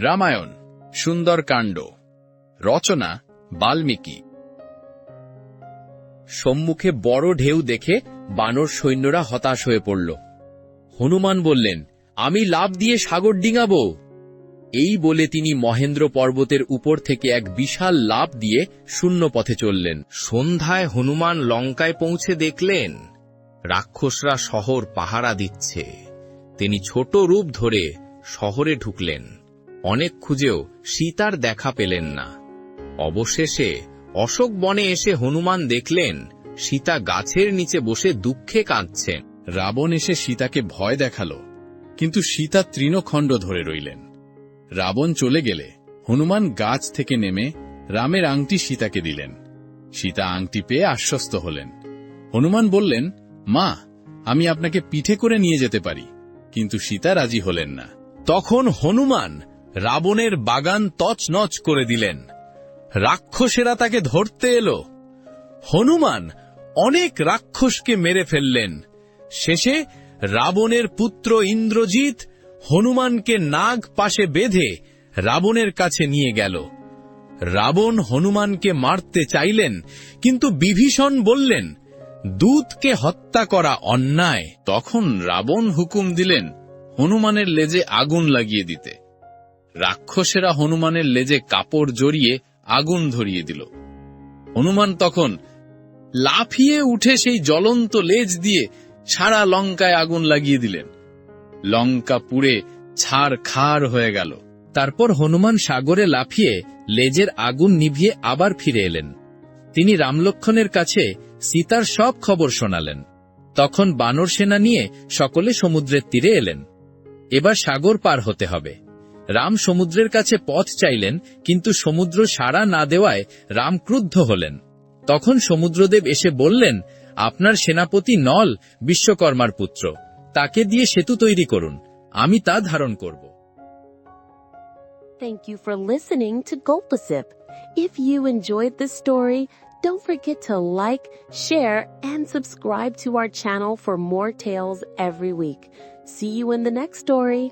রামায়ণ সুন্দরকাণ্ড রচনা, বাল্মীকি। সম্মুখে বড় ঢেউ দেখে বানর সৈন্যরা হতাশ হয়ে পড়ল। হনুমান বললেন, আমি লাভ দিয়ে সাগর ডিঙাব। এই বলে তিনি মহেন্দ্র পর্বতের উপর থেকে এক বিশাল লাভ দিয়ে শূন্য পথে চললেন। সন্ধ্যায় হনুমান লঙ্কায় পৌঁছে দেখলেন, রাক্ষসরা শহর পাহারা দিচ্ছে। তিনি ছোট রূপ ধরে শহরে ঢুকলেন। অনেক খুঁজেও সীতার দেখা পেলেন না। অবশেষে অশোক বনে এসে হনুমান দেখলেন, সীতা গাছের নিচে বসে দুঃখে কাঁদছেন রাবণ এসে সীতাকে ভয় দেখাল, কিন্তু সীতা তৃণখণ্ড ধরে রইলেন। রাবণ চলে গেলে হনুমান গাছ থেকে নেমে রামের আংটি সীতাকে দিলেন। সীতা আংটি পেয়ে আশ্বস্ত হলেন। হনুমান বললেন, মা, আমি আপনাকে পিঠে করে নিয়ে যেতে পারি, কিন্তু সীতা রাজি হলেন না। তখন হনুমান রাবণের বাগান তছনছ করে দিলেন। রাক্ষসেরা তাকে ধরতে এলো। হনুমান অনেক রাক্ষসকে মেরে ফেললেন। শেষে রাবণের পুত্র ইন্দ্রজিৎ হনুমানকে নাগ পাশে বেঁধে রাবণের কাছে নিয়ে গেল। রাবণ হনুমানকে মারতে চাইলেন, কিন্তু বিভীষণ বললেন দূতকে হত্যা করা অন্যায়। তখন রাবণ হুকুম দিলেন, হনুমানের লেজে আগুন লাগিয়ে দিতে। রাক্ষসেরা হনুমানের লেজে কাপড় জড়িয়ে আগুন ধরিয়ে দিল। হনুমান তখন লাফিয়ে উঠে সেই জ্বলন্ত লেজ দিয়ে সারা লঙ্কায় আগুন লাগিয়ে দিলেন। লঙ্কা পুড়ে ছাড় খার হয়ে গেল। তারপর হনুমান সাগরে লাফিয়ে লেজের আগুন নিভিয়ে আবার ফিরে এলেন। তিনি রামলক্ষণের কাছে সীতার সব খবর শোনালেন। তখন বানর সেনা নিয়ে সকলে সমুদ্রের তীরে এলেন। এবার সাগর পার হতে হবে। রাম সমুদ্রের কাছে পথ চাইলেন কিন্তু সমুদ্র সাড়া না দেওয়ায় রাম ক্রুদ্ধ হলেন তখন সমুদ্রদেব এসে বললেন আপনার সেনাপতি নল বিশ্বকর্মার পুত্র তাকে দিয়ে সেতু তৈরি করুন আমি তা ধারণ করব Thank you for listening to Gulpasip. If you enjoyed this story, don't forget to like, share, and subscribe to our channel for more tales every week. See you in the next story.